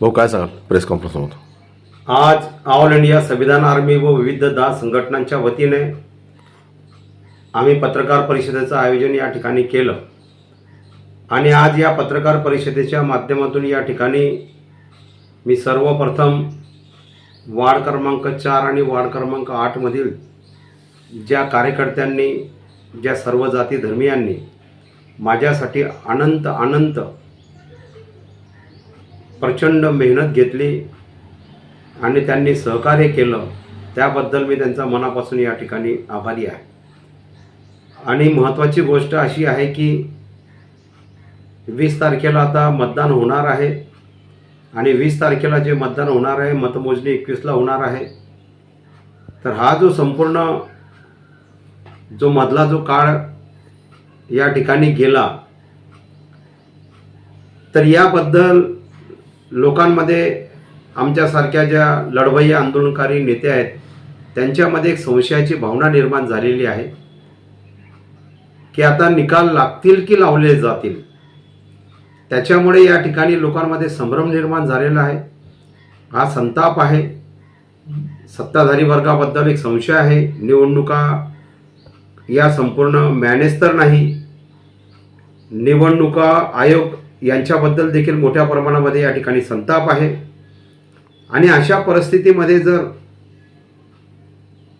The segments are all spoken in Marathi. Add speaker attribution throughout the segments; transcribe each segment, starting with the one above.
Speaker 1: भाऊ काय सांगाल? प्रेस कॉन्फरन्स
Speaker 2: आज ऑल इंडिया संविधान आर्मी व विविध दहा संघटनांच्या वतीने आम्ही पत्रकार परिषदेचं आयोजन या ठिकाणी केलं. आणि आज या पत्रकार परिषदेच्या माध्यमातून या ठिकाणी मी सर्वप्रथम वार्ड क्रमांक चार आणि वार्ड क्रमांक आठमधील ज्या कार्यकर्त्यांनी ज्या सर्व जाती धर्मियांनी माझ्यासाठी अनंत अनंत प्रचंड मेहनत घेतली आणि त्यांनी सहकार्य केलं. त्याबद्दल मी त्यांचा मनापासून या ठिकाणी आभारी आहे. आणि महत्त्वाची गोष्ट अशी आहे की वीस तारखेला आता मतदान होणार आहे. आणि वीस तारखेला जे मतदान होणार आहे मतमोजणी एकवीसला होणार आहे तर हा जो संपूर्ण जो मधला जो काळ या ठिकाणी गेला तर याबद्दल लोकांमध्ये आमच्यासारख्या ज्या लढवय्ये आंदोलनकारी नेते आहेत त्यांच्यामध्ये एक संशयाची भावना निर्माण झालेली आहे की आता निकाल लागतील की लावले जातील? त्याच्यामुळे या ठिकाणी लोकांमध्ये संभ्रम निर्माण झालेला आहे. हा संताप आहे. सत्ताधारी वर्गाबद्दल एक संशय आहे. निवडणुका या संपूर्ण मॅनेज तर नाही. निवडणुका आयोग यांच्याबद्दल देखील मोठ्या प्रमाणामध्ये या ठिकाणी संताप आहे. आणि अशा परिस्थितीमध्ये जर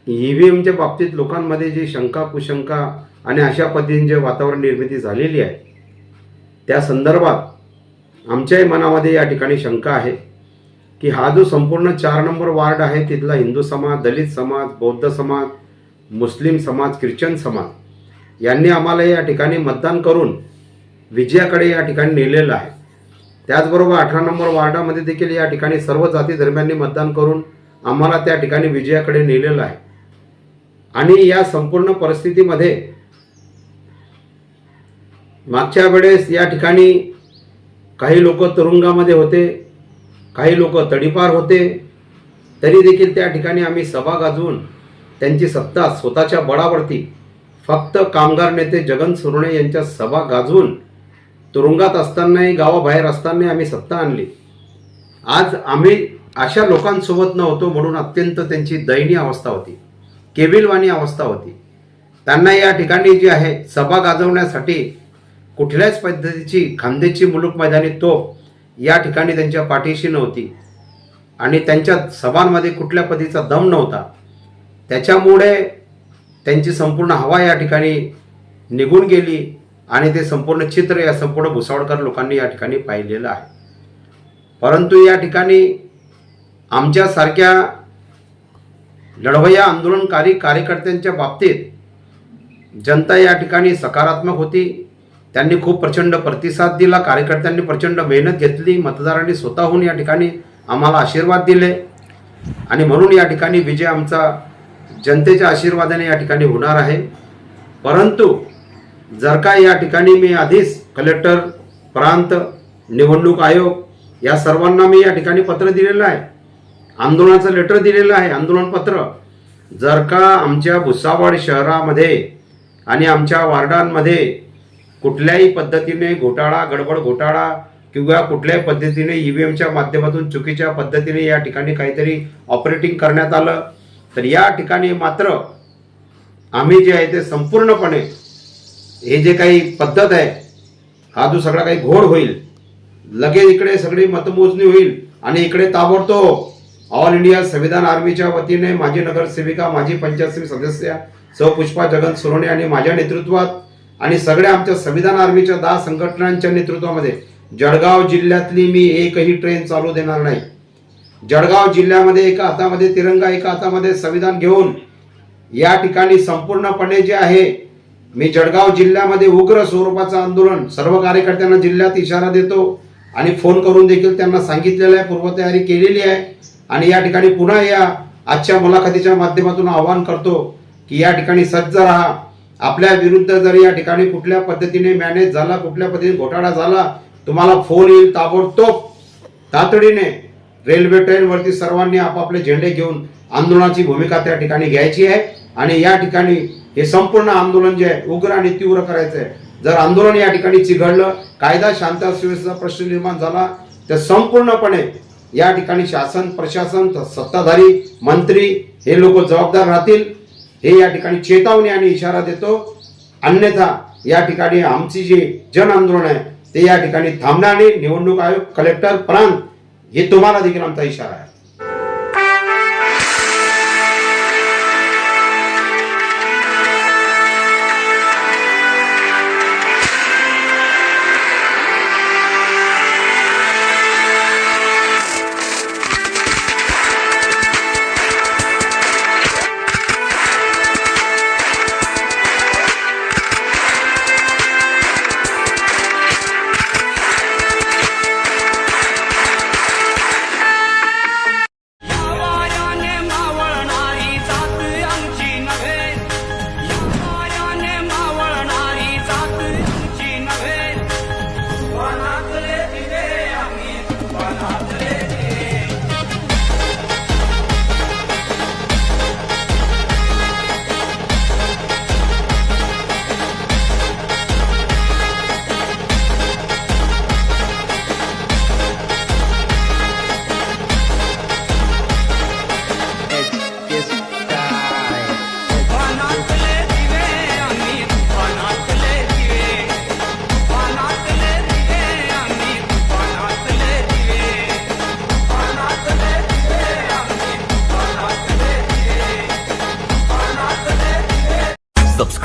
Speaker 2: ई व्ही एमच्या बाबतीत लोकांमध्ये जी शंका कुशंका आणि अशा पद्धतीने जे वातावरण निर्मिती झालेली आहे त्या संदर्भात आमच्याही मनामध्ये या ठिकाणी शंका आहे की हा जो संपूर्ण चार नंबर वार्ड आहे तिथला हिंदू समाज दलित समाज बौद्ध समाज मुस्लिम समाज ख्रिश्चन समाज यांनी आम्हाला या ठिकाणी मतदान करून विजयाकडे या ठिकाणी नेलेलं आहे. त्याचबरोबर अठरा नंबर वार्डामध्ये देखील या ठिकाणी सर्व जाती धर्मांनी मतदान करून आम्हाला त्या ठिकाणी विजयाकडे नेलेलं आहे. आणि या संपूर्ण परिस्थितीमध्ये मागच्या वेळेस या ठिकाणी काही लोक तुरुंगामध्ये होते काही लोक तडीपार होते तरी देखील त्या ठिकाणी आम्ही सभा गाजवून त्यांची सत्ता स्वतःच्या बळावरती फक्त कामगार नेते जगन सुरणे यांच्या सभा गाजवून तुरुंगात असतानाही गावाबाहेर असतानाही आम्ही सत्ता आणली. आज आम्ही अशा लोकांसोबत नव्हतो म्हणून अत्यंत त्यांची दयनीय अवस्था होती. केविलवाणी अवस्था होती. त्यांना या ठिकाणी जी आहे सभा गाजवण्यासाठी कुठल्याच पद्धतीची खांद्याची मुलूक मैदानी तो या ठिकाणी त्यांच्या पाठीशी नव्हती. आणि त्यांच्या सभांमध्ये कुठल्या पद्धतीचा दम नव्हता. त्याच्यामुळे त्यांची संपूर्ण हवा या ठिकाणी निघून गेली. आणि ते संपूर्ण चित्र या संपूर्ण भुसावळकर लोकांनी या ठिकाणी पाहिलेलं आहे. परंतु या ठिकाणी आमच्यासारख्या लढवय्या आंदोलनकारी कार्यकर्त्यांच्या बाबतीत जनता या ठिकाणी सकारात्मक होती. त्यांनी खूप प्रचंड प्रतिसाद दिला. कार्यकर्त्यांनी प्रचंड मेहनत घेतली. मतदारांनी स्वतःहून या ठिकाणी आम्हाला आशीर्वाद दिले. आणि म्हणून या ठिकाणी विजय आमचा जनतेच्या आशीर्वादाने या ठिकाणी होणार आहे. परंतु जर का या ठिकाणी मी आधीच कलेक्टर प्रांत निवडणूक आयोग या सर्वांना मी या ठिकाणी पत्र दिलेलं आहे आंदोलनाचं लेटर दिलेलं आहे आंदोलन पत्र जर का आमच्या भुसावळ शहरामध्ये आणि आमच्या वार्डांमध्ये कुठल्याही पद्धतीने घोटाळा गडबड घोटाळा किंवा कुठल्याही पद्धतीने ई व्ही एमच्या माध्यमातून चुकीच्या पद्धतीने या ठिकाणी काहीतरी ऑपरेटिंग करण्यात आलं तर या ठिकाणी मात्र आम्ही जे आहे ते संपूर्णपणे हे जे काही पद्धत आहे हा जो सगळा काही घोड होईल लगेच इकडे सगळी मतमोजणी होईल आणि इकडे ताबडतोब ऑल इंडिया संविधान आर्मीच्या वतीने माजी नगरसेविका माजी पंचायत समिती सदस्य सौ पुष्पा जगन सुरोणे आणि माझ्या नेतृत्वात आणि सगळ्या आमच्या संविधान आर्मीच्या दहा संघटनांच्या नेतृत्वामध्ये जळगाव जिल्ह्यातली मी एकही ट्रेन चालू देणार नाही. जळगाव जिल्ह्यामध्ये एका हातामध्ये तिरंगा एका हातामध्ये संविधान घेऊन या ठिकाणी संपूर्णपणे जे आहे मी जळगाव जिल्ह्यामध्ये उग्र स्वरूपाचं आंदोलन सर्व कार्यकर्त्यांना जिल्ह्यात इशारा देतो आणि फोन करून देखील त्यांना सांगितलेलं आहे पूर्वतयारी केलेली आहे. आणि या ठिकाणी पुन्हा या आजच्या मुलाखतीच्या माध्यमातून आवाहन करतो की या ठिकाणी सज्ज राहा. आपल्या विरुद्ध जर या ठिकाणी कुठल्या पद्धतीने मॅनेज झाला कुठल्या पद्धतीने घोटाळा झाला तुम्हाला फोन येईल ताबडतोब तातडीने रेल्वे ट्रेनवरती सर्वांनी आपापले झेंडे घेऊन आंदोलनाची भूमिका त्या ठिकाणी घ्यायची आहे. आणि या ठिकाणी हे संपूर्ण आंदोलन जे आहे उग्र आणि तीव्र करायचं आहे. जर आंदोलन या ठिकाणी चिघडलं कायदा शांतता सुव्यवस्थेचा प्रश्न निर्माण झाला तर संपूर्णपणे
Speaker 3: या ठिकाणी शासन प्रशासन सत्ताधारी मंत्री हे लोक जबाबदार राहतील. हे या ठिकाणी चेतावणी आणि इशारा देतो. अन्यथा या ठिकाणी आमची जी जन आंदोलन आहे ते या ठिकाणी थांबणार आणि निवडणूक आयोग कलेक्टर प्रांत हे तुम्हाला देखील आमचा इशारा आहे.